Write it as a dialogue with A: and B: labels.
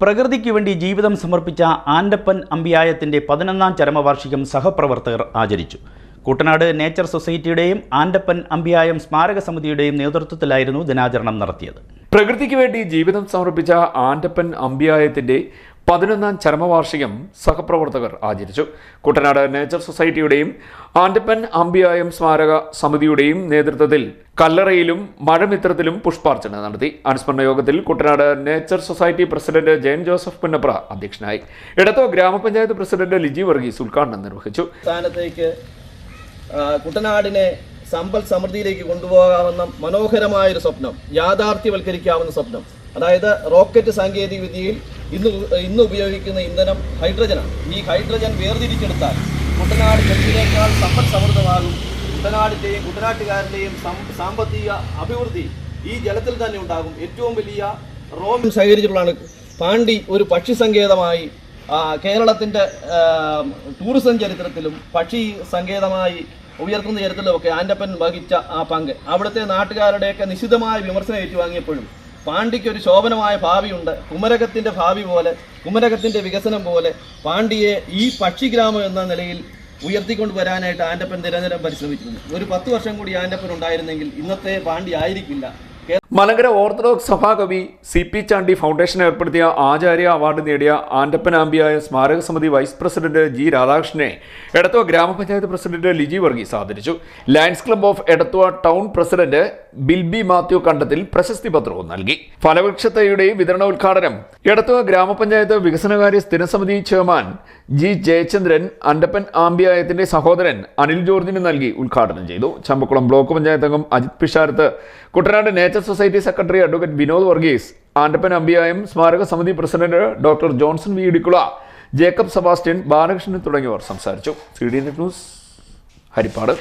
A: പ്രകൃതിക്ക് വേണ്ടി ജീവിതം സമർപ്പിച്ച ആൻഡപ്പൻ അമ്പിയായത്തിന്റെ പതിനൊന്നാം ചരമവാർഷികം സഹപ്രവർത്തകർ ആചരിച്ചു. കുട്ടനാട് നേച്ചർ സൊസൈറ്റിയുടെയും ആൻഡപ്പൻ അമ്പിയായം സ്മാരക സമിതിയുടെയും നേതൃത്വത്തിലായിരുന്നു ദിനാചരണം നടത്തിയത്.
B: പ്രകൃതിക്ക് വേണ്ടി ജീവിതം സമർപ്പിച്ച ആൻഡപ്പൻ അമ്പിയായത്തിന്റെ പതിനൊന്നാം ചരമവാർഷികം സഹപ്രവർത്തകർ ആചരിച്ചു. കുട്ടനാട് നേച്ചർ സൊസൈറ്റിയുടെയും ആൻഡപ്പൻ അമ്പിയായം സ്മാരക സമിതിയുടെയും നേതൃത്വത്തിൽ കല്ലറയിലും മഴമിത്രത്തിലും പുഷ്പാർച്ചന നടത്തി. അനുസ്മരണ യോഗത്തിൽ Kuttanad nature society president Jayan Joseph Punnapra അധ്യക്ഷനായി. ഇടത്തോ ഗ്രാമപഞ്ചായത്ത് പ്രസിഡന്റ് ലിജി വർഗീസ് ഉദ്ഘാടനം നിർവഹിച്ചു.
C: കുട്ടനാടിനെ സമ്പൽ സമൃദ്ധിയിലേക്ക് കൊണ്ടുപോകാവുന്ന മനോഹരമായ ഒരു സ്വപ്നം യാഥാർത്ഥ്യവൽക്കരിക്കാവുന്ന സ്വപ്നം. അതായത് റോക്കറ്റ് സാങ്കേതിക വിദ്യയിൽ ഇന്ന് ഇന്ന് ഉപയോഗിക്കുന്ന ഇന്ധനം ഹൈഡ്രജനാണ്. ഈ ഹൈഡ്രജൻ വേർതിരിച്ചെടുത്താൽ കുട്ടനാട് ജനത്തിനേക്കാൾ സമ്പദ് സമൃദ്ധമാകും. കുട്ടനാടിന്റെയും കുട്ടനാട്ടുകാരുടെയും സാമ്പത്തിക അഭിവൃദ്ധി ഈ ജലത്തിൽ തന്നെ ഉണ്ടാകും. ഏറ്റവും വലിയ റോം ശേഖരിച്ചിട്ടുള്ളതാണ് പാണ്ടി ഒരു പക്ഷി സങ്കേതമായി കേരളത്തിന്റെ ടൂറിസം ചരിത്രത്തിലും പക്ഷി സങ്കേതമായി ഉയർത്തുന്ന ചരിത്രത്തിലുമൊക്കെ ആന്റപ്പൻ വഹിച്ച ആ പങ്ക്. അവിടുത്തെ നാട്ടുകാരുടെയൊക്കെ നിശിതമായ വിമർശനം ഏറ്റുവാങ്ങിയപ്പോഴും പാണ്ടിക്ക് ഒരു ശോഭനമായ ഭാവിയുണ്ട്. കുമരകത്തിന്റെ ഭാവി പോലെ കുമരകത്തിന്റെ വികസനം പോലെ പാണ്ഡിയെ ഈ പക്ഷിഗ്രാമം എന്ന നിലയിൽ ഉയർത്തിക്കൊണ്ട് വരാനായിട്ട് ആൻഡപ്പൻ നിരന്തരം പരിശ്രമിച്ചിരുന്നു. ഒരു പത്ത് വർഷം കൂടി ആൻഡപ്പൻ ഉണ്ടായിരുന്നെങ്കിൽ ഇന്നത്തെ പാണ്ഡി ആയിരിക്കില്ല.
B: മലങ്കര ഓർത്തഡോക്സ് സഭാകവി സി പി ചാണ്ടി ഫൗണ്ടേഷൻ ഏർപ്പെടുത്തിയ ആചാര്യ അവാർഡ് നേടിയ ആൻഡപ്പനാമ്പിയായ സ്മാരക സമിതി വൈസ് പ്രസിഡന്റ് ജി രാധാകൃഷ്ണനെ എടത്വ ഗ്രാമപഞ്ചായത്ത് പ്രസിഡന്റ് ലിജി വർഗീസ് ആദരിച്ചു. Lions club of Edathua town president Bilby Mathew Kandathil പ്രശസ്തി പത്രവും നൽകി. ഫലവൃക്ഷത്തയുടെ വിതരണ ഉദ്ഘാടനം എടത്വ ഗ്രാമപഞ്ചായത്ത് വികസനകാര്യ സ്ഥിരസമിതി ചെയർമാൻ ജി ജയചന്ദ്രൻ അണ്ടപ്പൻ ആംബിയായത്തിന്റെ സഹോദരൻ അനിൽ ജോർജിന് നൽകി ഉദ്ഘാടനം ചെയ്തു. ചമ്പക്കുളം ബ്ലോക്ക് പഞ്ചായത്ത് അംഗം Ajith Pisharath Kuttanad nature society secretary advocate Vinod Varghese Andappan Ambiyayam സ്മാരക സമിതി president doctor Johnson V Idicula Jacob Sebastian Balakrishnan തുടങ്ങിയവർ സംസാരിച്ചു. C D news Haripad.